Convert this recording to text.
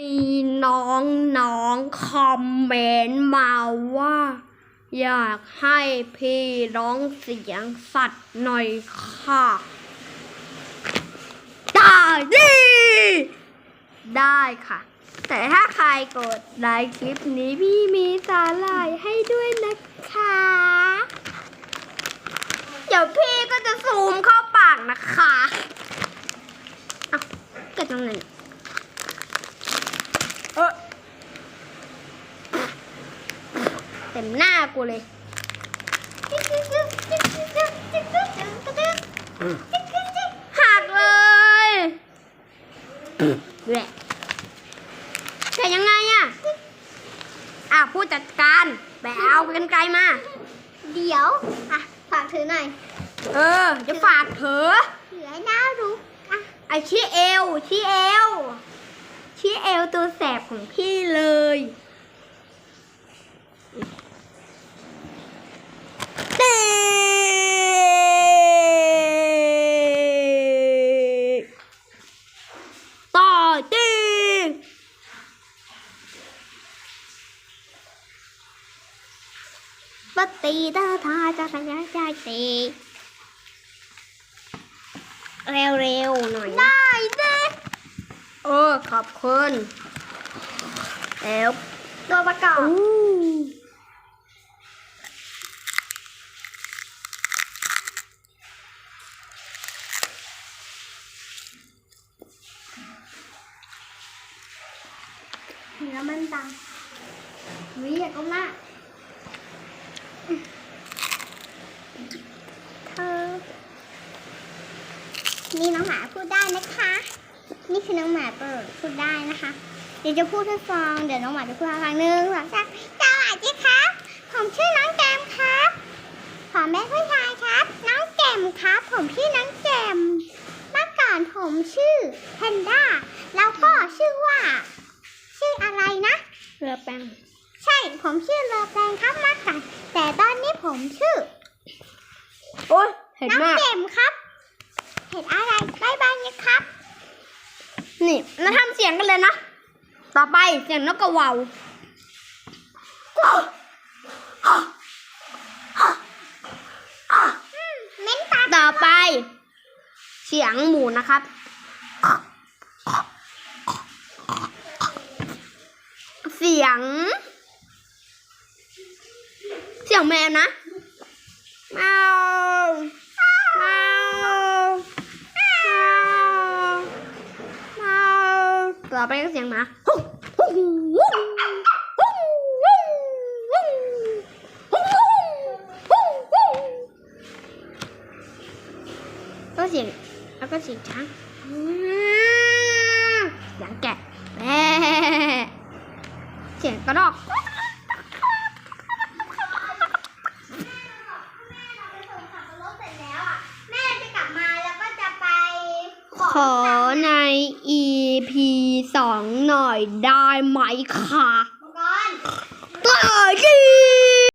มีน้องน้องๆคอมเมนต์มาว่า อยากให้พี่ร้องเสียงสัตว์หน่อยค่ะ ได้ดิได้ค่ะ แต่ถ้าใครกดไลค์คลิปนี้พี่มีสาหร่ายให้ด้วยนะคะ เดี๋ยวพี่ก็จะซูมเข้าปากนะคะ เอ้าเกิดตรงไหนเออ เต็มหน้ากูเลยหักเลยแหละแต่ยังไงอะอะผู้จัดการไปเอากันไกลมา เดี๋ยว อะ ฝากถือหน่อย เออ จะฝากเถอะเหลือหน้ารู้อะไอชี้เอวชี้เอวชี้เอวตัวแสบของพี่เลยเต้ต่อตี ปตีตาทาจะสัญญาใจตีเร็วๆหน่อยนะได้เด้เออขอบคุณแล้วตัวประกอบอู้แล้วมันดังวิอยากก็มาเธอ นี่น้องหมาพูดได้นะคะ นี่คือน้องหมาเปิดพูดได้นะคะ เดี๋ยวจะพูดให้ฟัง เดี๋ยวน้องหมาจะพูดให้ฟังหนึ่งสองสามสวัสดีครับ ผมชื่อน้องแจมครับผมเป็นผู้ชายครับ น้องแจมครับ ผมชื่อน้องแจมเมื่อก่อนผมชื่อแพนด้า แล้วก็ชื่อว่า ชื่ออะไรนะเรือแป้งใช่ ผมชื่อเลอแปลงครับเมื่อก่อนแต่ตอนนี้ผมชื่อ โอ้ยเห็นน้องมากแจมครับ เห็นอะไรบายบายนะครับ นี่แล้วทำเสียงกันเลยนะ ต่อไปเสียงนกกระเหว่าเม้นตาต่อไป เสียงหมูนะครับ เสียง เสียงแมวนะแมวแมวแมวแมว ต่อไปก็เสียงหมาก็เสียงแล้วก็เสียงช้างเสียงแกะแม่เสียงกระรอกแม่จะกลับมาแล้วก็จะไปขอใน EP สองหน่อยได้ไหมคะก่อนต่อที่